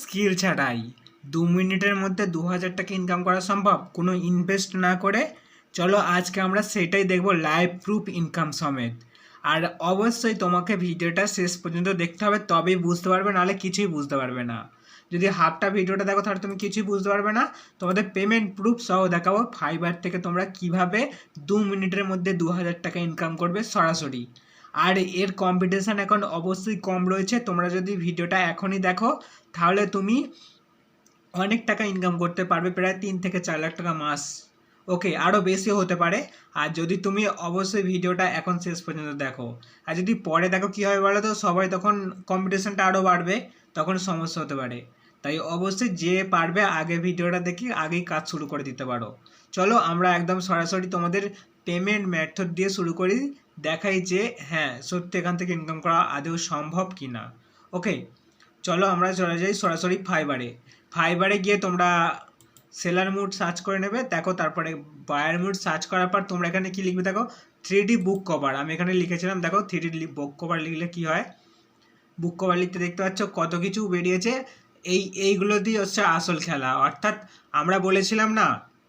Skill ছাড়াই দু মিনিটের মধ্যে দু হাজার টাকা ইনকাম করা সম্ভব? কোনো ইনভেস্ট না করে? চলো আজকে আমরা সেটাই দেখব লাইভ প্রুফ ইনকাম সমেত। আর অবশ্যই তোমাকে ভিডিওটা শেষ পর্যন্ত দেখতে হবে, তবেই বুঝতে পারবে, নাহলে কিছুই বুঝতে পারবে না। যদি হাফটা ভিডিওটা দেখো, তাহলে তুমি কিছুই বুঝতে পারবে না। তোমাদের পেমেন্ট প্রুফ সহ দেখাবো ফাইবার থেকে তোমরা কীভাবে দু মিনিটের মধ্যে দু হাজার টাকা ইনকাম করবে সরাসরি। আর এর কম্পিটিশান এখন অবশ্যই কম রয়েছে। তোমরা যদি ভিডিওটা এখনই দেখো, তাহলে তুমি অনেক টাকা ইনকাম করতে পারবে, প্রায় তিন থেকে চার লাখ টাকা মাস। ওকে আরও বেশিও হতে পারে। আর যদি তুমি অবশ্যই ভিডিওটা এখন শেষ পর্যন্ত দেখো। আর যদি পরে দেখো কী হবে বলো তো, সবাই তখন কম্পিটিশানটা আরও বাড়বে, তখন সমস্যা হতে পারে। তাই অবশ্যই যে পারবে আগে ভিডিওটা দেখি আগেই কাজ শুরু করে দিতে পারো। চলো আমরা একদম সরাসরি তোমাদের পেমেন্ট মেথড দিয়ে শুরু করি, দেখাই যে হ্যাঁ সত্যি এখান থেকে ইনকাম করা আদৌ সম্ভব কি না ওকে চলো আমরা চলে যাই সরাসরি ফাইবারে ফাইবারে গিয়ে তোমরা সেলার মুড সার্চ করে নেবে, দেখো তারপরে বায়ার মুড সার্চ করার পর তোমরা এখানে কি লিখবে দেখো? থ্রি বুক কভার আমি এখানে লিখেছিলাম, দেখো থ্রি বুক কভার লিখলে কি হয়? বুক কভার লিখতে দেখতে পাচ্ছ কত কিছু বেরিয়েছে, এই, এইগুলো দিয়ে হচ্ছে আসল খেলা। অর্থাৎ আমরা বলেছিলাম না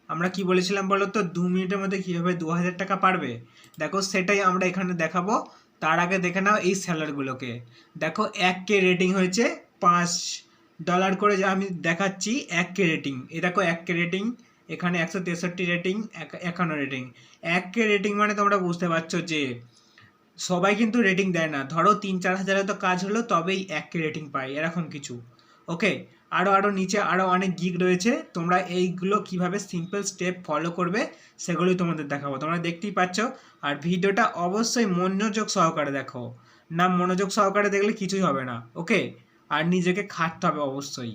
আমরা কি বলেছিলাম বলো তো? দু মিনিটের মধ্যে কীভাবে দু হাজার টাকা পারবে? দেখো, সেটাই আমরা এখানে দেখাবো। তার আগে দেখে নাও এই স্যালারগুলোকে দেখো, এক কে রেটিং হয়েছে পাঁচ ডলার করে যে আমি দেখাচ্ছি, এক কে রেটিং এ দেখো, এক কে রেটিং এখানে একশো তেষট্টি রেটিং একান্ন রেটিং এক কে রেটিং মানে তোমরা বুঝতে পারছ যে সবাই কিন্তু রেটিং দেয় না। ধরো, তিন, চার হাজারে তো কাজ হলো, তবেই এক কে রেটিং পাই এরকম কিছু। ওকে আরও আরও নিচে আরও অনেক গিগ রয়েছে। তোমরা এইগুলো কীভাবে সিম্পল স্টেপ ফলো করবে, সেগুলোই তোমাদের দেখাবো। তোমরা দেখতেই পাচ্ছ, আর ভিডিওটা অবশ্যই মনোযোগ সহকারে দেখো। না, মনোযোগ সহকারে দেখলে কিছুই হবে না, ওকে? আর নিজেকে খাটতে হবে অবশ্যই।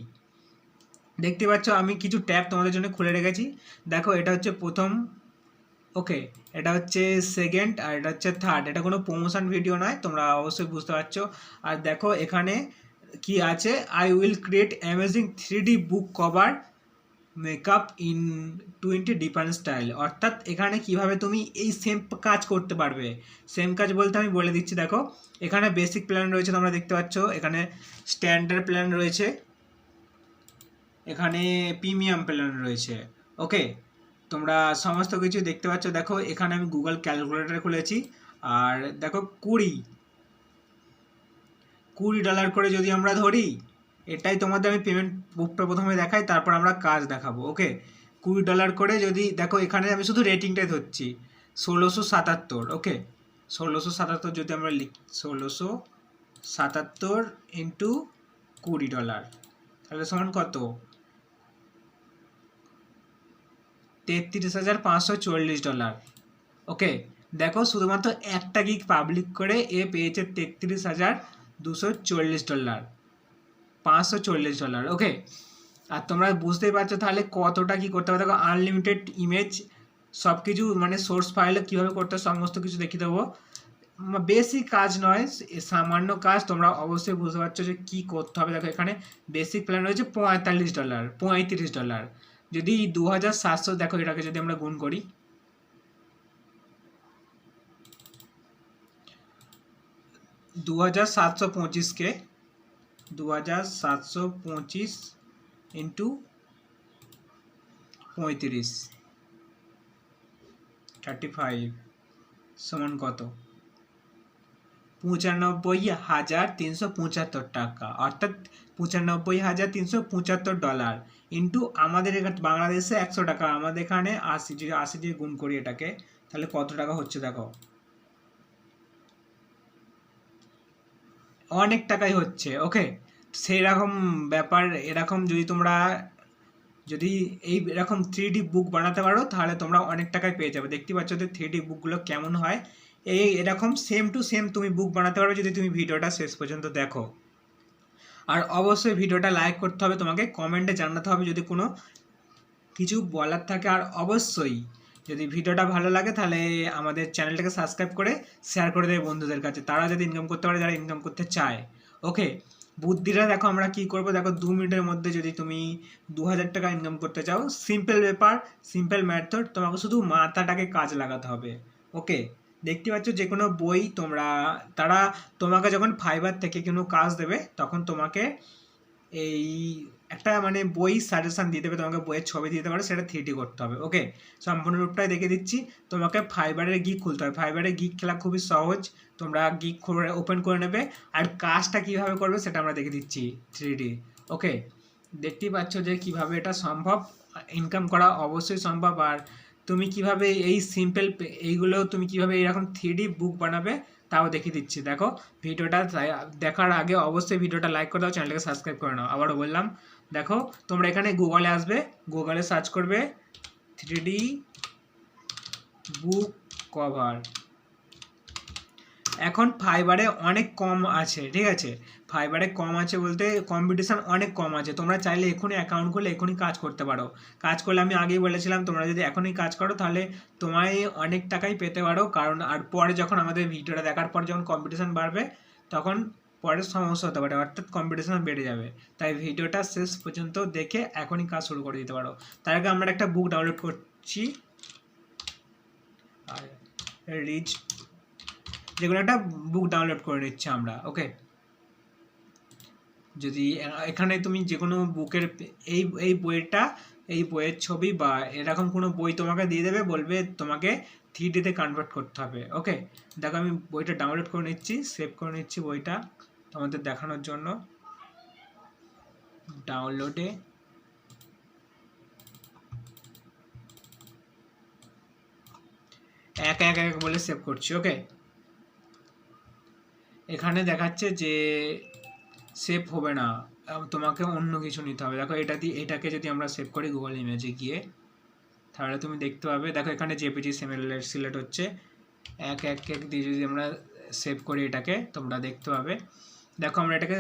দেখতে পাচ্ছ, আমি কিছু ট্যাব তোমাদের জন্য খুলে রেখেছি। দেখো, এটা হচ্ছে প্রথম, ওকে? এটা হচ্ছে সেকেন্ড আর এটা হচ্ছে থার্ড এটা কোনো প্রমোশন ভিডিও নয়, তোমরা অবশ্যই বুঝতে পারছ। আর দেখো, এখানে কি আছে? I will create amazing three D book cover makeup in twenty different style অর্থাৎ এখানে কীভাবে তুমি এই সেম কাজ করতে পারবে? সেম কাজ বলতে আমি বলে দিচ্ছি, দেখো। এখানে বেসিক প্ল্যান রয়েছে, তোমরা দেখতে পাচ্ছ। এখানে স্ট্যান্ডার্ড প্ল্যান রয়েছে। এখানে প্রিমিয়াম প্ল্যান রয়েছে। ওকে তোমরা সমস্ত কিছু দেখতে পাচ্ছ। দেখো, এখানে আমি গুগল ক্যালকুলেটর খুলেছি। আর দেখো, কুড়ি। কুড়ি ডলার করে যদি আমরা ধরি, এটাই তোমাদের আমি পেমেন্ট বুকটা প্রথমে দেখাই, তারপর আমরা কাজ দেখাবো ওকে কুড়ি ডলার করে যদি, দেখো এখানে আমি শুধু রেটিংটাই ধরছি, ষোলোশো সাতাত্তর ওকে ষোলোশো সাতাত্তর যদি আমরা লিখ, ষোলোশো সাতাত্তর ইন্টু কুড়ি ডলার তাহলে সমান কত? তেত্রিশ হাজার পাঁচশো চল্লিশ ডলার ওকে দেখো শুধুমাত্র একটা গিগ পাবলিক করে এ পেয়েছে তেত্রিশ হাজার দুশো চল্লিশ ডলার, পাঁচশো চল্লিশ ডলার ওকে আর তোমরা বুঝতেই পারছ তাহলে কতটা কী করতে হবে? দেখো আনলিমিটেড ইমেজ সব কিছু মানে সোর্স ফাইলে কীভাবে করতে সমস্ত কিছু দেখিয়ে দেবো। বেশি কাজ নয় সামান্য কাজ, তোমরা অবশ্যই বুঝতে পারছ যে কী করতে হবে। দেখো, এখানে বেসিক প্ল্যান রয়েছে পঁয়তাল্লিশ ডলার, পঁয়ত্রিশ ডলার। যদি দু হাজার সাতশো, দেখো, এটাকে যদি আমরা গুণ করি দু হাজার সাতশো পঁচিশকে দু হাজার সাতশো পঁচিশ ইন্টু পঁয়ত্রিশ। থার্টি ফাইভ সমান কত? পঁচানব্বই হাজার তিনশো পঁচাত্তর টাকা। অর্থাৎ পঁচানব্বই হাজার তিনশো পঁচাত্তর ডলার ইন্টু আমাদের এখানে বাংলাদেশে একশো টাকা, আমাদের এখানে আশি, যদি আশি দিয়ে গুণ করি এটাকে, তাহলে কত টাকা হচ্ছে দেখো? অনেক টাকাই হচ্ছে ওকে সেই রকম ব্যাপার, এরকম যদি তোমরা, যদি এই এরকম থ্রি ডি বুক বানাতে পারো, তাহলে তোমরা অনেক টাকায় পেয়ে যাবে। দেখতে পাচ্ছ যে থ্রি ডি বুকগুলো কেমন হয়? এই এরকম সেম টু সেম তুমি বুক বানাতে পারবে যদি তুমি ভিডিওটা শেষ পর্যন্ত দেখো। আর অবশ্যই ভিডিওটা লাইক করতে হবে, তোমাকে কমেন্টে জানাতে হবে যদি কোনো কিছু বলার থাকে, আর অবশ্যই যদি ভিডিওটা ভালো লাগে তাহলে আমাদের চ্যানেলটাকে সাবস্ক্রাইব করে শেয়ার করে দেবে বন্ধুদের কাছে। তারা যদি ইনকাম করতে পারে, যারা ইনকাম করতে চায়। ওকে বুদ্ধিটা দেখো আমরা কি করব? দেখো দু মিনিটের মধ্যে যদি তুমি দু হাজার টাকা ইনকাম করতে চাও সিম্পল ব্যাপার সিম্পল ম্যাথড তোমাকে শুধু মাথাটাকে কাজ লাগাতে হবে। ওকে দেখতে পাচ্ছ যে কোনো বই তোমরা, তারা তোমাকে যখন ফাইবার থেকে কোনো কাজ দেবে, তখন তোমাকে এই একটা মানে বই সাজেশান দিয়ে দেবে, তোমাকে বইয়ের ছবি দিয়ে দিতে পারো সেটা থ্রিডি করতে হবে ওকে সম্পূর্ণ রূপটাই দেখে দিচ্ছি, তোমাকে ফাইবারের গিক খুলতে হবে। ফাইবারের গিক খেলা খুবই সহজ, তোমরা গিক করে ওপেন করে নেবে, আর কাজটা কীভাবে করবে সেটা আমরা দেখে দিচ্ছি থ্রিডি ওকে দেখতেই পাচ্ছ যে কীভাবে এটা সম্ভব ইনকাম করা অবশ্যই সম্ভব, আর তুমি কীভাবে এই সিম্পল এইগুলো তুমি কীভাবে এরকম থ্রিডি বুক বানাবে, তাও দেখিয়ে দিচ্ছি। দেখো, ভিডিওটা দেখার আগে অবশ্যই ভিডিওটা লাইক করে দাও চ্যানেলকে সাবস্ক্রাইব করে নাও। আবারও বললাম দেখো, তোমরা এখানে গুগলে আসবে গুগলে সার্চ করবে থ্রিডি বুক কভার এখন ফাইবারে অনেক কম আছে, ঠিক আছে? ফাইবারে কম আছে বলতে কম্পিটিশন অনেক কম আছে। তোমরা চাইলে এখনই অ্যাকাউন্ট খুলে এখনই কাজ করতে পারো। কাজ করলে আমি আগেই বলেছিলাম, তোমরা যদি এখনই কাজ করো তাহলে তোমায় অনেক টাকাই পেতে পারো। কারণ আর পরে যখন আমাদের ভিডিওটা দেখার পর যখন কম্পিটিশন বাড়বে, তখন পরে সমস্যা হতে পারে, অর্থাৎ কম্পিটিশন বেড়ে যাবে। তাই ভিডিওটা শেষ পর্যন্ত দেখে এখনই কাজ শুরু করে দিতে পারো। তার আগে আমরা একটা বুক ডাউনলোড করছি। রিচ যেগুলো একটা বুক ডাউনলোড করে নিচ্ছি আমরা ওকে যদি, এখানে তুমি যে কোনো বুকের এই এই বইটা, এই বইয়ের ছবি বা এরকম কোনো বই তোমাকে দিয়ে দেবে, বলবে তোমাকে থ্রি ডিতে কনভার্ট করতে হবে ওকে দেখো আমি বইটা ডাউনলোড করে নিচ্ছি সেভ করে নিচ্ছি বইটা। তোমাদের দেখানোর জন্য। ডাউনলোডে এক এক এক বলে সেভ করছি ওকে এখানে দেখাচ্ছে যে সেভ হবে না। তোমাকে অন্য কিছু নিতে হবে। দেখো, এটা দিয়ে, এটাকে যদি আমরা সেভ করি গুগল ইমেজে গিয়ে, তাহলে তুমি দেখতে পাবে। দেখো, এখানে জেপিজি সিলেক্ট হচ্ছে। এক এক এক দিয়ে যদি আমরা সেভ করি এটাকে, তোমরা দেখতে পাবে। দেখো আমরা এটাকে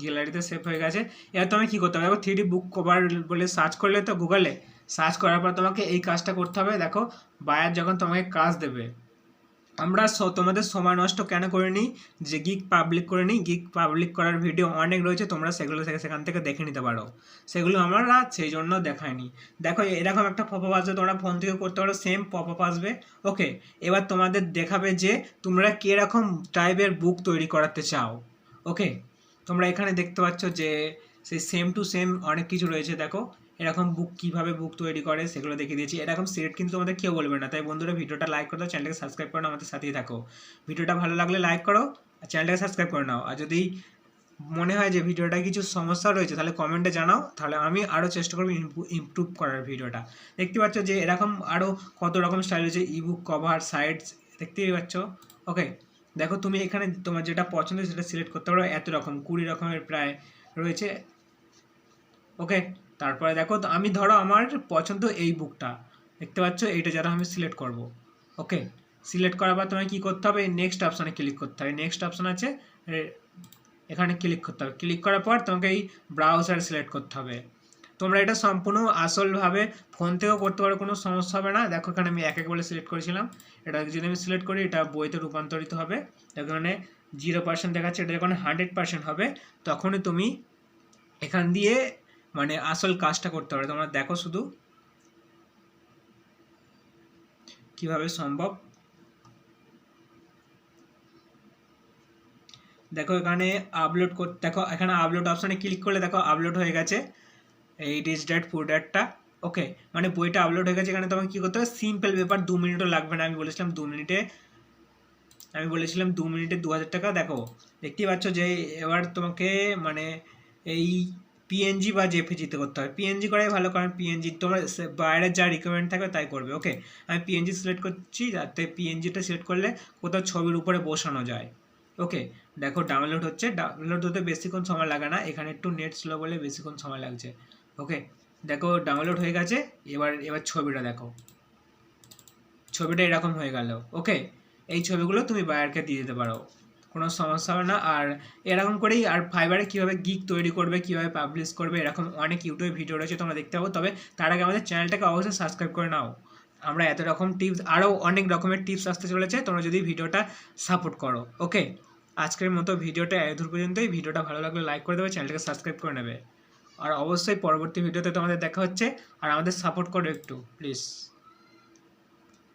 গ্যালারিতে সেভ হয়ে গেছে। এবার তুমি কী করতে হবে? দেখো থ্রি বুক কভার বলে সার্চ করলে তো গুগলে সার্চ করার পর তোমাকে এই কাজটা করতে হবে। দেখো বায়ার যখন তোমাকে কাজ দেবে, আমরা তোমাদের সময় নষ্ট কেন করে নিই যে গিক পাবলিক করে নিই গিক পাবলিক করার ভিডিও অনেক রয়েছে। তোমরা সেগুলো থেকে সেখান থেকে দেখে নিতে পারো। সেগুলো আমরা সেই জন্য দেখাইনি। দেখো, এরকম একটা পপ আপ আসবে, তোমরা ফোন থেকে করতে পারো সেম পপ আপ আসবে। ওকে এবার তোমাদের দেখাবে যে তোমরা কীরকম টাইপের বুক তৈরি করাতে চাও। ওকে তোমরা এখানে দেখতে পাচ্ছ যে সেই সেম টু সেম অনেক কিছু রয়েছে, দেখো। এরকম বুক কীভাবে বুক তৈরি করে সেগুলো দেখিয়ে দিয়েছি। এরকম সেট কিন্তু তোমাদের কেউ বলবে না। তাই বন্ধুরা, ভিডিওটা লাইক করে দাও চ্যানেলকে সাবস্ক্রাইব করে আমাদের সাথেই থাকো। ভিডিওটা ভালো লাগলে লাইক করো আর চ্যানেলটাকে সাবস্ক্রাইব করে নাও। আর যদি মনে হয় যে ভিডিওটা কিছু সমস্যা রয়েছে, তাহলে কমেন্টে জানাও। তাহলে আমি আরও চেষ্টা করব ইমপ্রুভ করার ভিডিওটা। দেখতে পাচ্ছ যে এরকম আরও কত রকম স্টাইল রয়েছে। ইবুক কভার সাইডস দেখতেই পাচ্ছ। ওকে দেখো তুমি এখানে তোমার যেটা পছন্দ সেটা সিলেক্ট করতে পারো, এত রকম, কুড়ি রকমের প্রায় রয়েছে। ওকে তারপরে দেখো আমি ধরো আমার পছন্দ এই বুকটা দেখতে পাচ্ছ, এইটা যারা আমি সিলেক্ট করব। ওকে সিলেক্ট করার পর তোমায় কী করতে হবে? নেক্সট অপশানে ক্লিক করতে হবে। নেক্সট অপশান আছে এখানে ক্লিক করতে হবে। ক্লিক করার পর তোমাকে এই ব্রাউজার সিলেক্ট করতে হবে। তোমরা এটা সম্পূর্ণ আসলভাবে ফোন থেকেও করতে পারো, কোনো সমস্যা হবে না। দেখো এখানে আমি এক এক বলে সিলেক্ট করেছিলাম। এটা যদি আমি সিলেক্ট করি, এটা বইতে রূপান্তরিত হবে। এখানে জিরো পার্সেন্ট দেখাচ্ছে, এটা যখন হান্ড্রেড পার্সেন্ট হবে, তখনই তুমি এখান দিয়ে মানে আসল কাজটা করতে পারো। তোমরা দেখো শুধু কীভাবে সম্ভব। দেখো এখানে আপলোড দেখো এখানে আপলোড অপশানে ক্লিক করলে দেখো আপলোড হয়ে গেছে। এই ডিস ডেট ফুড ডেটটা ওকে মানে বইটা আপলোড হয়ে গেছে এখানে তোমাকে কী করতে হবে? সিম্পল ব্যাপার দু মিনিটও লাগবে না। আমি বলেছিলাম দু মিনিটে, আমি বলেছিলাম দু মিনিটে দু হাজার টাকা। দেখো, দেখতেই পাচ্ছ যে এবার তোমাকে মানে এই পিএনজি বা জেপিজিতে করতে হবে পিএনজি করাই ভালো, কারণ পিএনজি তোমার বাইরের যা রিকোয়ারমেন্ট থাকবে তাই করবে ওকে আমি পিএনজি সিলেক্ট করছি, যাতে পিএনজিটা সিলেক্ট করলে কোথাও ছবির উপরে বসানো যায় ওকে দেখো ডাউনলোড হচ্ছে। ডাউনলোড হতে বেশিক্ষণ সময় লাগে না। এখানে একটু নেট স্লো বলে বেশিক্ষণ সময় লাগছে। ওকে দেখো ডাউনলোড হয়ে গেছে, এবার এবার ছবিটা দেখো। ছবিটা এরকম হয়ে গেল ওকে এই ছবিগুলো তুমি বায়ারকে দিয়ে দিতে পারো, কোনো সমস্যা হবে না। আর এরকম করেই, আর ফাইবারে কীভাবে গিক তৈরি করবে, কীভাবে পাবলিশ করবে, এরকম অনেক ইউটিউবে ভিডিও রয়েছে, তোমরা দেখতে পাবো। তবে তার আগে আমাদের চ্যানেলটাকে অবশ্যই সাবস্ক্রাইব করে নাও। আমরা এত রকম টিপস আরও অনেক রকমের টিপস আসতে চলেছে, তোমরা যদি ভিডিওটা সাপোর্ট করো ওকে আজকের মতো ভিডিওটা এত পর্যন্তই। ভিডিওটা ভালো লাগলে লাইক করে দেবে চ্যানেলটাকে সাবস্ক্রাইব করে নেবে। আর অবশ্যই পরবর্তী ভিডিওতে তোমাদের দেখা হচ্ছে। আর আমাদের সাপোর্ট করো একটু প্লিজ